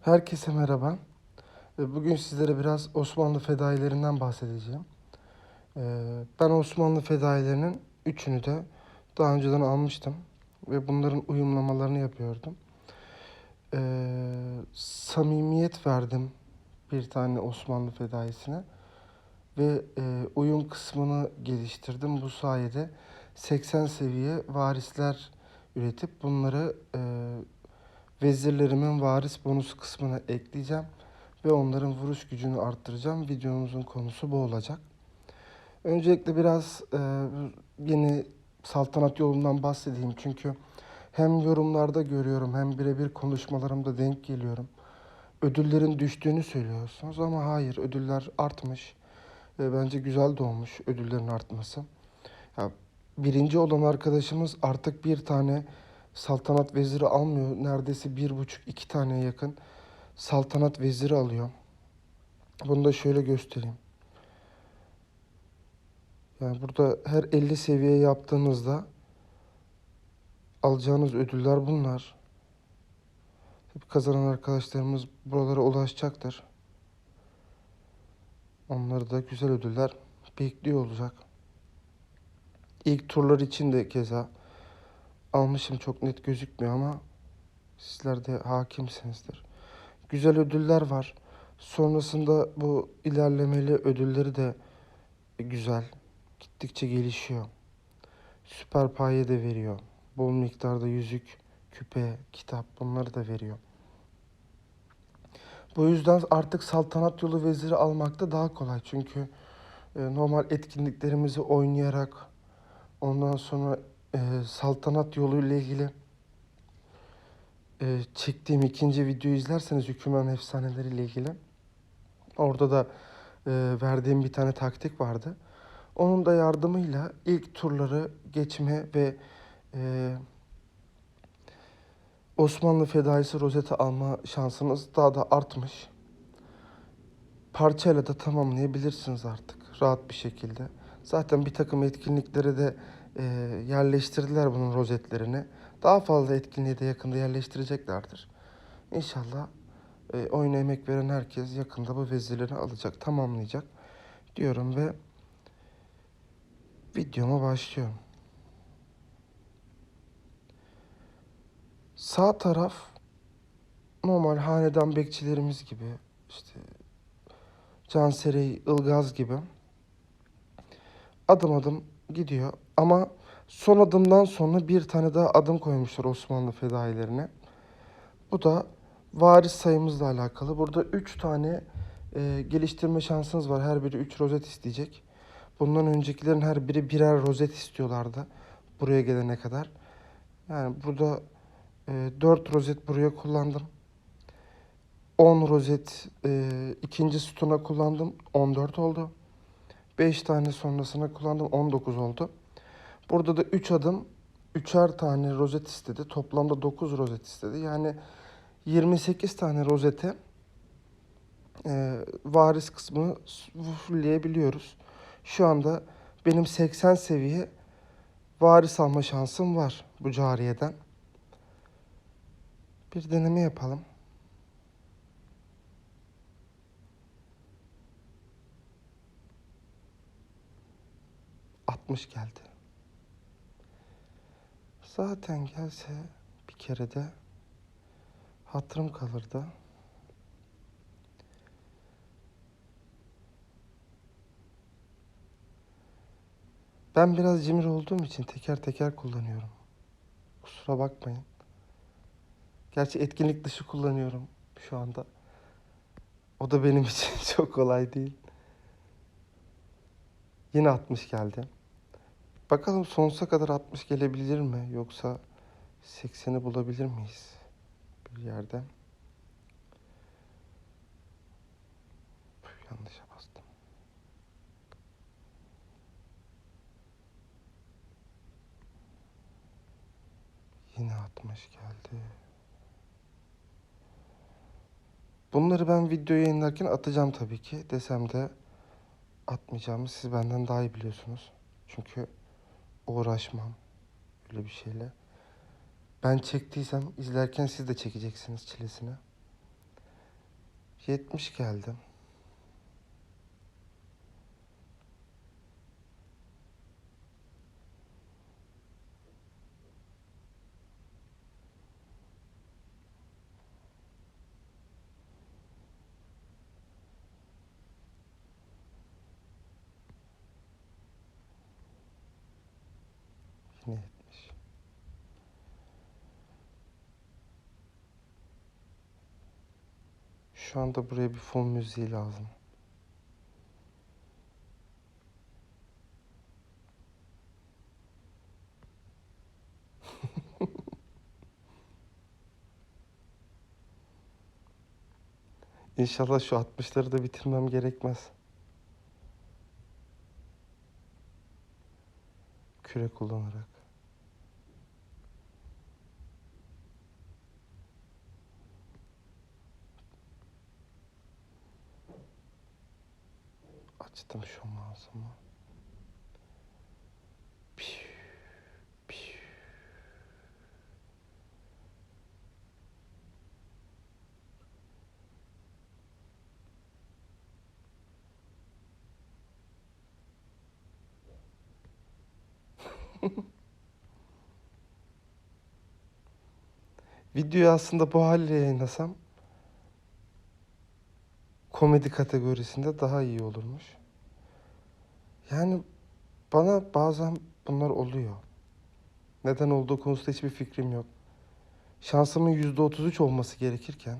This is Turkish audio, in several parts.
Herkese merhaba. E, Bugün sizlere biraz Osmanlı fedailerinden bahsedeceğim. E, Ben Osmanlı fedailerinin üçünü de daha önceden almıştım ve bunların uyumlamalarını yapıyordum. E, Samimiyet verdim bir tane Osmanlı fedaisine ve e, uyum kısmını geliştirdim. Bu sayede 80 seviye varisler üretip bunları e, vezirlerimin varis bonus kısmına ekleyeceğim ve onların vuruş gücünü arttıracağım. Videomuzun konusu bu olacak. Öncelikle biraz e, yeni saltanat yolundan bahsedeyim çünkü hem yorumlarda görüyorum hem birebir konuşmalarımda denk geliyorum. Ödüllerin düştüğünü söylüyorsunuz ama hayır ödüller artmış. E, bence güzel de olmuş ödüllerin artması. Ya, birinci olan arkadaşımız artık bir tane saltanat veziri almıyor. Neredeyse bir buçuk iki taneye yakın saltanat veziri alıyor. Bunu da şöyle göstereyim. Yani burada her 50 seviye yaptığınızda alacağınız ödüller bunlar. Hep kazanan arkadaşlarımız buralara ulaşacaktır. Onları da güzel ödüller bekliyor olacak. İlk turlar için de keza almışım çok net gözükmüyor ama sizler de hakimsinizdir. Güzel ödüller var. Sonrasında bu ilerlemeli ödülleri de güzel. Gittikçe gelişiyor. Süper paye de veriyor. Bol miktarda yüzük, küpe, kitap bunları da veriyor. Bu yüzden artık saltanat yolu veziri almakta daha kolay. Çünkü e, normal etkinliklerimizi oynayarak ondan sonra e, saltanat yolu ile ilgili e, çektiğim ikinci videoyu izlerseniz hükümran efsaneleri ile ilgili orada da e, verdiğim bir tane taktik vardı. Onun da yardımıyla ilk turları geçme ve e, Osmanlı fedaisi rozeti alma şansınız daha da artmış. Parçayla da tamamlayabilirsiniz artık rahat bir şekilde. Zaten bir takım etkinliklere de e, yerleştirdiler bunun rozetlerini. Daha fazla etkinliğe de yakında yerleştireceklerdir. İnşallah e, oyuna emek veren herkes yakında bu vezirleri alacak, tamamlayacak diyorum ve videoma başlıyorum. Sağ taraf normal hanedan bekçilerimiz gibi işte Canserey, Ilgaz gibi adım adım gidiyor. Ama son adımdan sonra bir tane daha adım koymuşlar Osmanlı fedailerine. Bu da varis sayımızla alakalı. Burada 3 tane e, geliştirme şansınız var. Her biri 3 rozet isteyecek. Bundan öncekilerin her biri birer rozet istiyorlardı. Buraya gelene kadar. Yani burada e, 4 rozet buraya kullandım. 10 rozet e, ikinci sütuna kullandım. 14 oldu. 5 tane sonrasına kullandım. 19 oldu. Burada da 3 adım 3'er tane rozet istedi. Toplamda 9 rozet istedi. Yani 28 tane rozete e, varis kısmını fullleyebiliyoruz. Şu anda benim 80 seviye varis alma şansım var bu cariyeden. Bir deneme yapalım. Altmış geldi. Zaten gelse bir kere de hatırım kalırdı. Ben biraz cimri olduğum için teker teker kullanıyorum. Kusura bakmayın. Gerçi etkinlik dışı kullanıyorum şu anda. O da benim için çok kolay değil. Yine 60 geldi. Bakalım sonsuza kadar 60 gelebilir mi? Yoksa 80'i bulabilir miyiz? Bir yerde. Puh, Yanlışa bastım. Yine 60 geldi. Bunları ben video yayınlarken atacağım tabii ki. Desem de atmayacağımı siz benden daha iyi biliyorsunuz. Çünkü uğraşmam öyle bir şeyle. Ben çektiysem izlerken siz de çekeceksiniz çilesini. 70 geldim. Yine 70. Şu anda buraya bir fon müziği lazım. İnşallah şu 60'ları da bitirmem gerekmez. Küre kullanarak. Açtım şu mouse'umu. Videoyu aslında bu haliyle yayınlasam komedi kategorisinde daha iyi olurmuş. Yani bana bazen bunlar oluyor. Neden olduğu konusunda hiçbir fikrim yok. Şansımın yüzde otuz üç olması gerekirken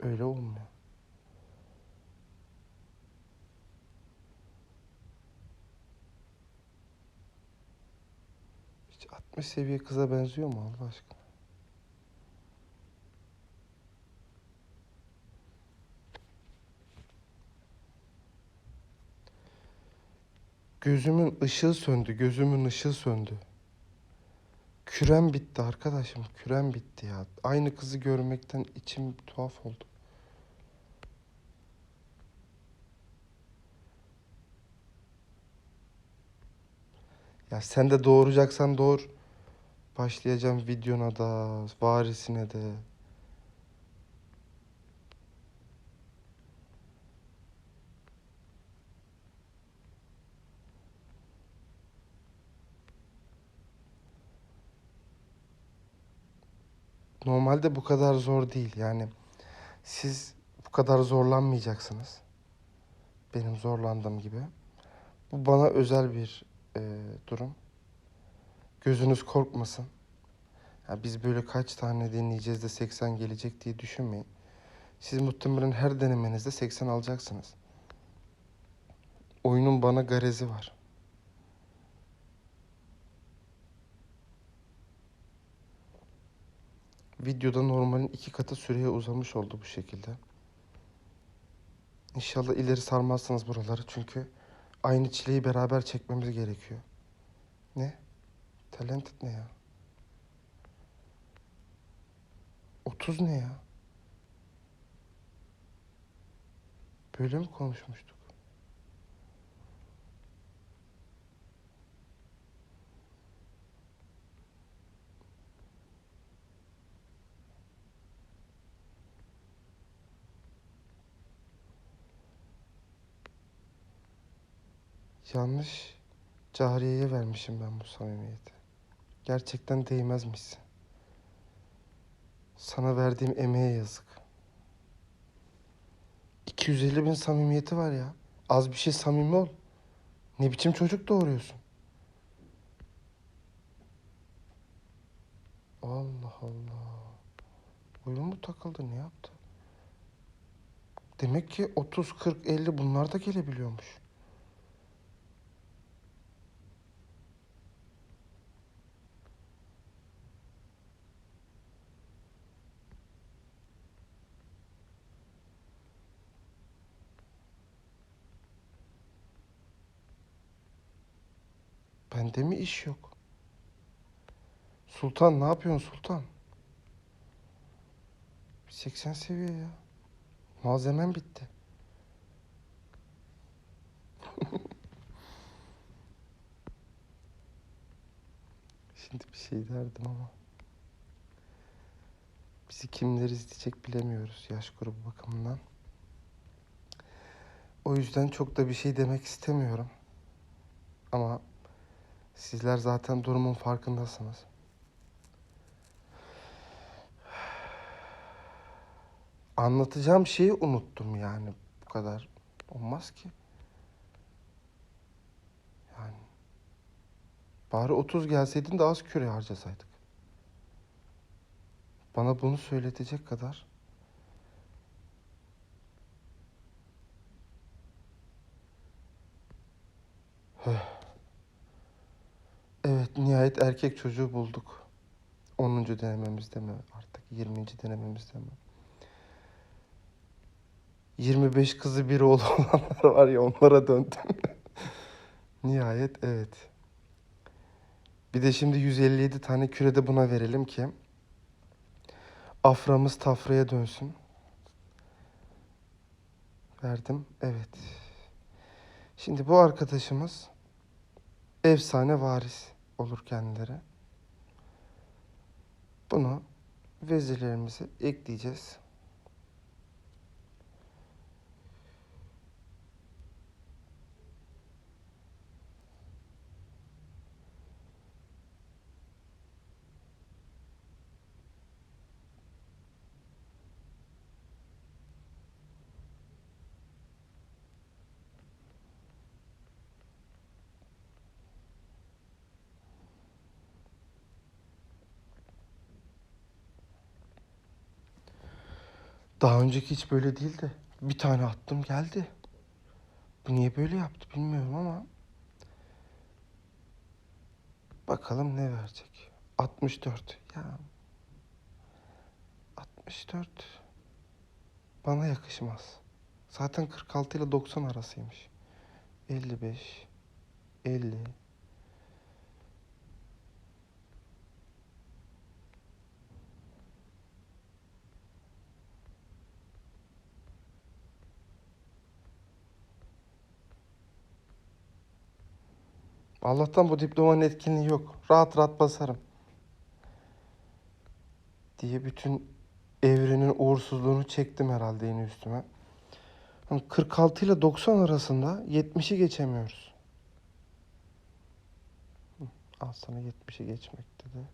öyle olmuyor. 60 seviye kıza benziyor mu Allah aşkına? Gözümün ışığı söndü, gözümün ışığı söndü. Kürem bitti arkadaşım, kürem bitti ya. Aynı kızı görmekten içim tuhaf oldu. Ya sen de doğuracaksan doğur. Başlayacağım videona da, varisine de. Normalde bu kadar zor değil. Yani siz bu kadar zorlanmayacaksınız. Benim zorlandığım gibi. Bu bana özel bir e, durum. Gözünüz korkmasın. Ya biz böyle kaç tane deneyeceğiz de 80 gelecek diye düşünmeyin. Siz muhtemelen her denemenizde 80 alacaksınız. Oyunun bana garezi var. Videoda normalin iki katı süreye uzamış oldu bu şekilde. İnşallah ileri sarmazsınız buraları çünkü aynı çileyi beraber çekmemiz gerekiyor. Ne? Talented ne ya? 30 ne ya? Böyle mi konuşmuştuk? Yanlış cariyeye vermişim ben bu samimiyeti. Gerçekten değmezmişsin. Sana verdiğim emeğe yazık. 250 bin samimiyeti var ya. Az bir şey samimi ol. Ne biçim çocuk doğuruyorsun? Allah Allah. Oyun mu takıldı ne yaptı? Demek ki 30, 40, 50 bunlar da gelebiliyormuş. Bende mi iş yok? Sultan ne yapıyorsun Sultan? 80 seviye ya. Malzemem bitti. Şimdi bir şey derdim ama. Bizi kimler izleyecek bilemiyoruz yaş grubu bakımından. O yüzden çok da bir şey demek istemiyorum. Ama sizler zaten durumun farkındasınız. Anlatacağım şeyi unuttum yani. Bu kadar olmaz ki. Yani bari 30 gelseydin de az küre harcasaydık. Bana bunu söyletecek kadar Evet, nihayet erkek çocuğu bulduk. 10. denememizde mi artık 20. denememizde mi? 25 kızı bir oğlu olanlar var ya onlara döndüm. nihayet evet. Bir de şimdi 157 tane kürede buna verelim ki aframız tafraya dönsün. Verdim. Evet. Şimdi bu arkadaşımız efsane varis olur kendileri. Bunu vezirlerimize ekleyeceğiz. Daha önceki hiç böyle değildi. Bir tane attım geldi. Bu niye böyle yaptı bilmiyorum ama. Bakalım ne verecek. 64. Ya. 64. Bana yakışmaz. Zaten 46 ile 90 arasıymış. 55. 50. Allah'tan bu diplomanın etkinliği yok. Rahat rahat basarım. Diye bütün evrenin uğursuzluğunu çektim herhalde yine üstüme. Hani 46 ile 90 arasında 70'i geçemiyoruz. Al sana 70'i geçmek dedi.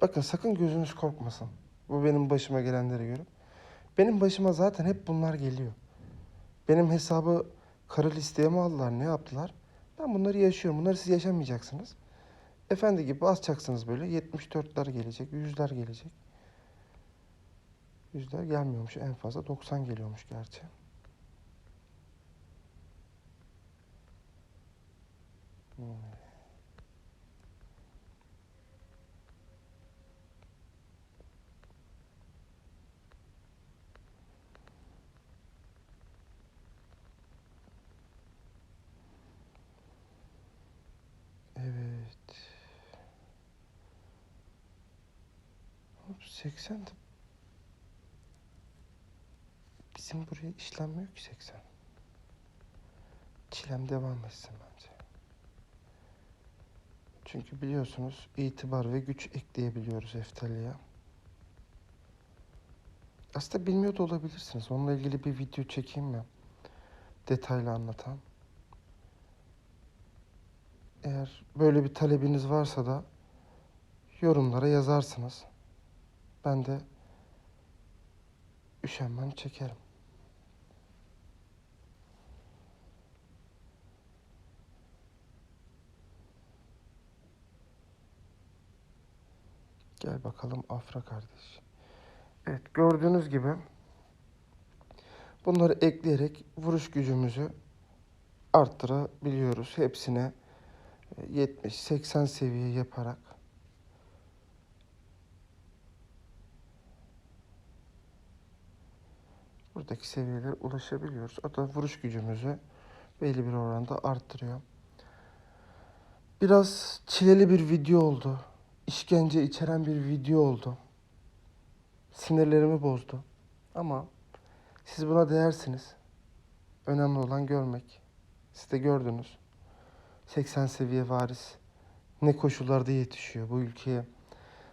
Bakın sakın gözünüz korkmasın. Bu benim başıma gelenlere göre. Benim başıma zaten hep bunlar geliyor. Benim hesabı kara listeye mi aldılar, ne yaptılar? Ben bunları yaşıyorum. Bunları siz yaşamayacaksınız. Efendi gibi basacaksınız böyle. 74'ler gelecek, 100'ler gelecek. 100'ler gelmiyormuş. En fazla 90 geliyormuş gerçi. Hmm. Evet. Hop, 80 de bizim buraya işlenmiyor ki 80. Çilem devam etsin bence. Çünkü biliyorsunuz itibar ve güç ekleyebiliyoruz Eftali'ye. Aslında bilmiyor da olabilirsiniz. Onunla ilgili bir video çekeyim mi? Detaylı anlatan. Eğer böyle bir talebiniz varsa da yorumlara yazarsınız. Ben de üşenmem çekerim. Gel bakalım Afra kardeş. Evet gördüğünüz gibi bunları ekleyerek vuruş gücümüzü arttırabiliyoruz. Hepsine 70-80 seviye yaparak buradaki seviyelere ulaşabiliyoruz. O da vuruş gücümüzü belli bir oranda arttırıyor. Biraz çileli bir video oldu. İşkence içeren bir video oldu. Sinirlerimi bozdu. Ama siz buna değersiniz. Önemli olan görmek. Siz de gördünüz. 80 seviye varis ne koşullarda yetişiyor bu ülkeye.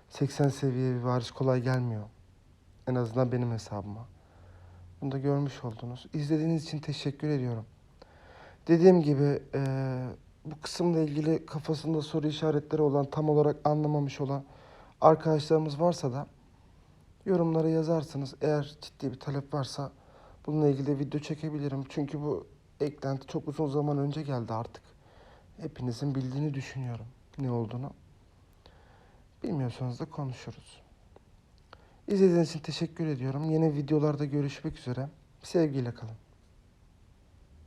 80 seviye bir varis kolay gelmiyor. En azından benim hesabıma. Bunu da görmüş oldunuz. İzlediğiniz için teşekkür ediyorum. Dediğim gibi eee, bu kısımla ilgili kafasında soru işaretleri olan, tam olarak anlamamış olan arkadaşlarımız varsa da yorumlara yazarsınız. Eğer ciddi bir talep varsa bununla ilgili de video çekebilirim. Çünkü bu eklenti çok uzun zaman önce geldi artık. Hepinizin bildiğini düşünüyorum ne olduğunu. Bilmiyorsanız da konuşuruz. İzlediğiniz için teşekkür ediyorum. Yeni videolarda görüşmek üzere. Sevgiyle kalın.